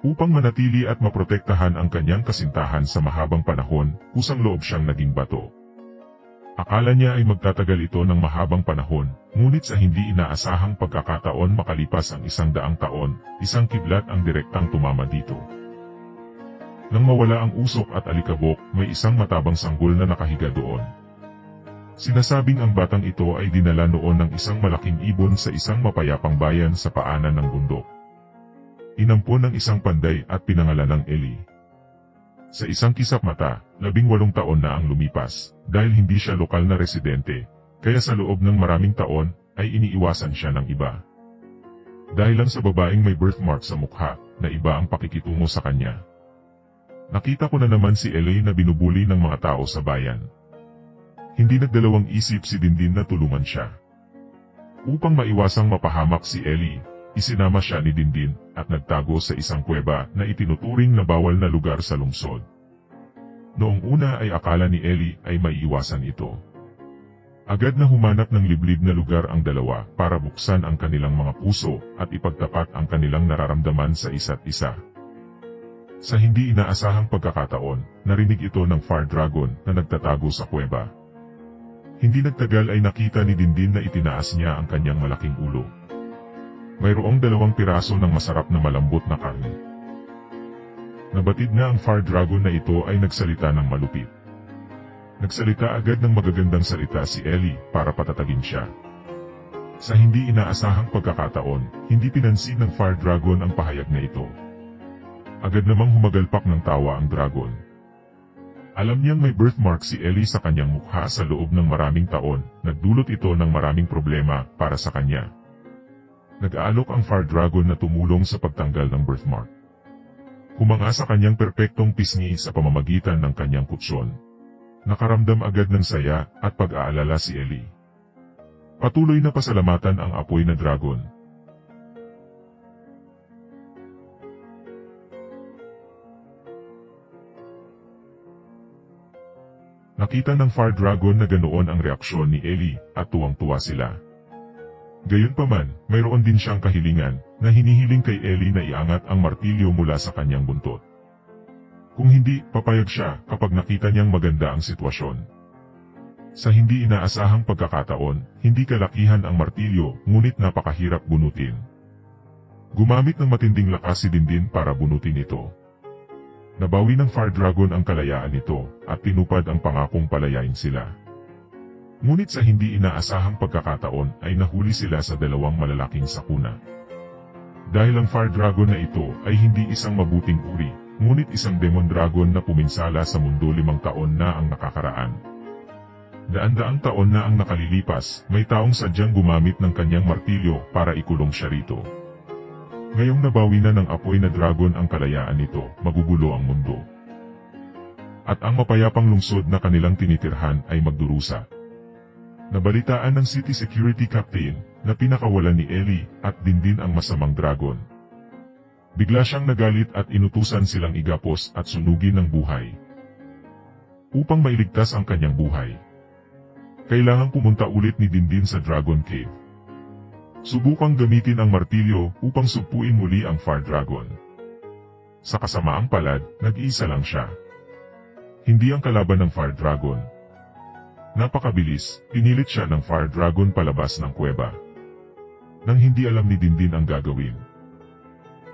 Upang manatili at maprotektahan ang kanyang kasintahan sa mahabang panahon, kusang loob siyang naging bato. Akala niya ay magtatagal ito ng mahabang panahon, ngunit sa hindi inaasahang pagkakataon makalipas ang isang daang taon, isang kidlat ang direktang tumama dito. Nang mawala ang usok at alikabok, may isang matabang sanggol na nakahiga doon. Sinasabing ang batang ito ay dinala noon ng isang malaking ibon sa isang mapayapang bayan sa paanan ng bundok. Inampon ng isang panday at pinangalan ng Eli. Sa isang kisap mata, labing walong taon na ang lumipas, dahil hindi siya lokal na residente, kaya sa loob ng maraming taon, ay iniiwasan siya ng iba. Dahil lang sa babaeng may birthmark sa mukha, na iba ang pakikitungo sa kanya. Nakita ko na naman si Eli na binubuli ng mga tao sa bayan. Hindi nagdalawang isip si Dindin na tulungan siya. Upang maiwasang mapahamak si Eli, isinama siya ni Dindin at nagtago sa isang kuweba na itinuturing na bawal na lugar sa lungsod. Noong una ay akala ni Eli ay maiiwasan ito. Agad na humanap ng liblib na lugar ang dalawa para buksan ang kanilang mga puso at ipagtapat ang kanilang nararamdaman sa isa't isa. Sa hindi inaasahang pagkakataon, narinig ito ng Fire Dragon na nagtatago sa kuweba. Hindi nagtagal ay nakita ni Dindin na itinaas niya ang kanyang malaking ulo. Mayroong dalawang piraso ng masarap na malambot na karne. Nabatid na ang Fire Dragon na ito ay nagsalita ng malupit. Nagsalita agad ng magagandang salita si Ellie para patatagin siya. Sa hindi inaasahang pagkakataon, hindi pinansin ng Fire Dragon ang pahayag na ito. Agad namang humagalpak ng tawa ang dragon. Alam niyang may birthmark si Ellie sa kanyang mukha sa loob ng maraming taon, nagdulot ito ng maraming problema para sa kanya. Nag-aalok ang Fire Dragon na tumulong sa pagtanggal ng birthmark. Humanga sa kanyang perpektong pisngi sa pamamagitan ng kanyang kutsyon. Nakaramdam agad ng saya at pag-aalala si Ellie. Patuloy na pasalamatan ang apoy na dragon. Nakita ng Fire Dragon na ganoon ang reaksyon ni Ellie at tuwang-tuwa sila. Gayunpaman, mayroon din siyang kahilingan na hinihiling kay Ellie na iangat ang martilyo mula sa kanyang buntot. Kung hindi, papayag siya kapag nakita niyang maganda ang sitwasyon. Sa hindi inaasahang pagkakataon, hindi kalakihan ang martilyo ngunit napakahirap bunutin. Gumamit ng matinding lakas si Dindin para bunutin ito. Nabawi ng Fire Dragon ang kalayaan nito at tinupad ang pangakong palayain sila. Ngunit sa hindi inaasahang pagkakataon ay nahuli sila sa dalawang malalaking sakuna. Dahil ang Fire Dragon na ito ay hindi isang mabuting uri, ngunit isang Demon Dragon na puminsala sa mundo limang taon na ang nakakaraan. Daan-daang taon na ang nakalilipas, may taong sadyang gumamit ng kanyang martilyo para ikulong siya rito. Ngayong nabawi na ng apoy na dragon ang kalayaan nito, magugulo ang mundo. At ang mapayapang lungsod na kanilang tinitirhan ay magdurusa. Nabalitaan ng City Security Captain na pinakawalan ni Ellie at dindin ang masamang dragon. Bigla siyang nagalit at inutusan silang igapos at sunugin ng buhay. Upang mailigtas ang kanyang buhay. Kailangang pumunta ulit ni Dindin sa Dragon Cave. Subukang gamitin ang martilyo upang sugpuin muli ang Fire Dragon. Sa kasamaang palad, nag-iisa lang siya. Hindi ang kalaban ng Fire Dragon. Napakabilis, pinilit siya ng Fire Dragon palabas ng kuweba. Nang hindi alam ni Dindin ang gagawin.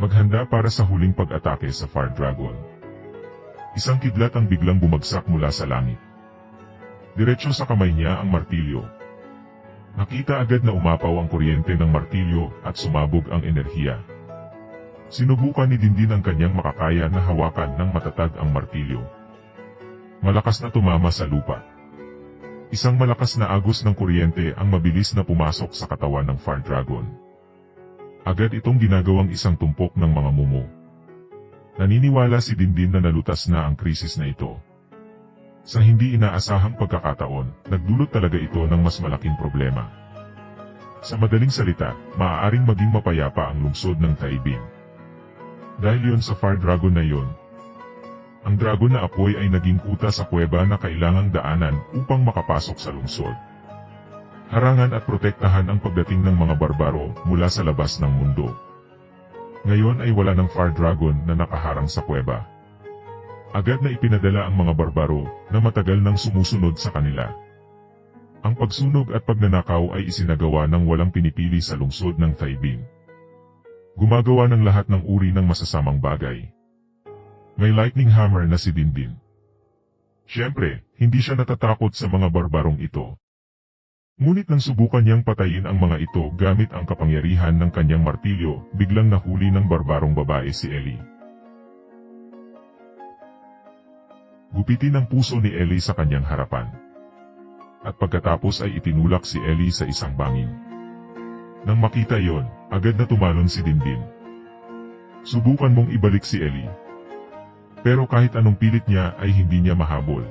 Maghanda para sa huling pag-atake sa Fire Dragon. Isang kidlat ang biglang bumagsak mula sa langit. Diretso sa kamay niya ang martilyo. Nakita agad na umapaw ang kuryente ng martilyo at sumabog ang enerhiya. Sinubukan ni Dindin ang kanyang makakaya na hawakan ng matatag ang martilyo. Malakas na tumama sa lupa. Isang malakas na agos ng kuryente ang mabilis na pumasok sa katawan ng Fire Dragon. Agad itong ginagawang isang tumpok ng mga mumo. Naniniwala si Dindin na nalutas na ang krisis na ito. Sa hindi inaasahang pagkakataon, nagdulot talaga ito ng mas malaking problema. Sa madaling salita, maaaring maging mapayapa ang lungsod ng Taibin. Dahil yon sa Fire Dragon na yon, ang dragon na apoy ay naging kuta sa kuweba na kailangang daanan upang makapasok sa lungsod. Harangan at protektahan ang pagdating ng mga barbaro mula sa labas ng mundo. Ngayon ay wala ng Fire Dragon na nakaharang sa kuweba. Agad na ipinadala ang mga barbaro na matagal nang sumusunod sa kanila. Ang pagsunog at pagnanakaw ay isinagawa ng walang pinipili sa lungsod ng Taibing. Gumagawa ng lahat ng uri ng masasamang bagay. May lightning hammer na si Dindin. Siyempre, hindi siya natatakot sa mga barbarong ito. Ngunit nang subukan niyang patayin ang mga ito gamit ang kapangyarihan ng kanyang martilyo, biglang nahuli ng barbarong babae si Ellie. Gupitin ang puso ni Ellie sa kanyang harapan. At pagkatapos ay itinulak si Ellie sa isang bangin. Nang makita yon, agad na tumalon si Dindin. Subukan mong ibalik si Ellie. Pero kahit anong pilit niya ay hindi niya mahabol.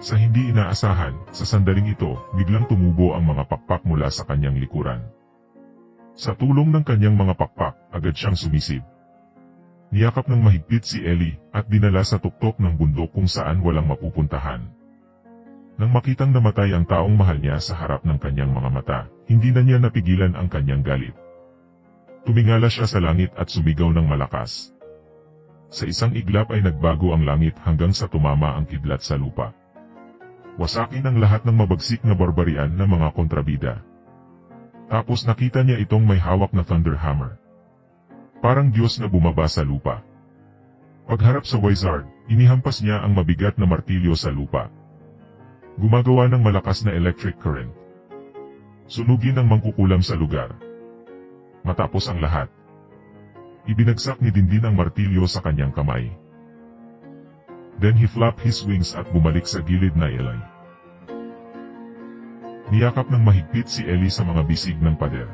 Sa hindi inaasahan, sa sandaling ito, biglang tumubo ang mga pakpak mula sa kanyang likuran. Sa tulong ng kanyang mga pakpak, agad siyang sumisib. Niyakap ng mahigpit si Ellie at dinala sa tuktok ng bundok kung saan walang mapupuntahan. Nang makitang namatay ang taong mahal niya sa harap ng kanyang mga mata, hindi na niya napigilan ang kanyang galit. Tumingala siya sa langit at sumigaw ng malakas. Sa isang iglap ay nagbago ang langit hanggang sa tumama ang kidlat sa lupa. Wasakin ang lahat ng mabagsik na barbarian na mga kontrabida. Tapos nakita niya itong may hawak na thunder hammer. Parang Diyos na bumaba sa lupa. Pagharap sa wizard, inihampas niya ang mabigat na martilyo sa lupa. Gumagawa ng malakas na electric current. Sunugin ang mangkukulam sa lugar. Matapos ang lahat, ibinagsak ni Dindin ang martilyo sa kanyang kamay. Then he flapped his wings at bumalik sa gilid na Eli. Niyakap ng mahigpit si Ellie sa mga bisig ng pader.